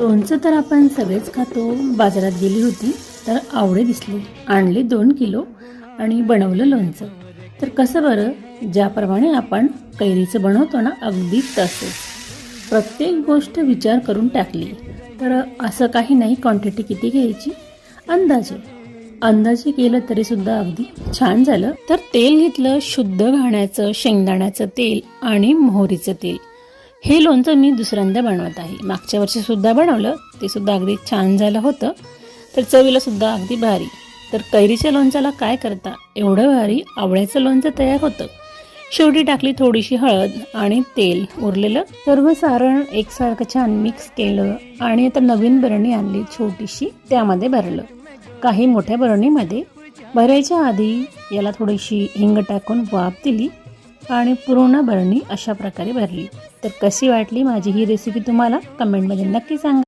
लोणचं तर आपण सगळेच खातो. बाजारात गेली होती तर आवडे दिसले. आणले दोन किलो आणि बनवलं लोणचं. तर कसं बरं? ज्याप्रमाणे आपण कैरीचं बनवतो ना अगदी तसंच. प्रत्येक गोष्ट विचार करून टाकली. तर असं काही नाही क्वांटिटी किती घ्यायची? अंदाजे. अंदाजे केलं तरीसुद्धा अगदी छान झालं. तर तेल घेतलं शुद्ध घाण्याचं शेंगदाण्याचं तेल आणि मोहरीचं तेल. हे लोणचं मी दुसऱ्यांदा बनवत आहे. मागच्या वर्षीसुद्धा बनवलं ते सुद्धा अगदी छान झालं होतं. तर चवीला सुद्धा अगदी भारी. तर कैरीच्या लोणच्याला काय करता? एवढं भारी आवळ्याचं लोणचं तयार होतं. शेवटी टाकली थोडीशी हळद आणि तेल उरलेलं. सर्व सारण एकसारखं छान मिक्स केलं आणि आता नवीन बरणी आणली छोटीशी त्यामध्ये भरलं. काही मोठ्या बरणीमध्ये भरायच्या आधी याला थोडीशी हिंग टाकून वाफ दिली. आणि पूर्ण भरणी अशा प्रकारे भरली. तर कशी वाटली माझी ही रेसिपी तुम्हाला कमेंटमध्ये नक्की सांगा.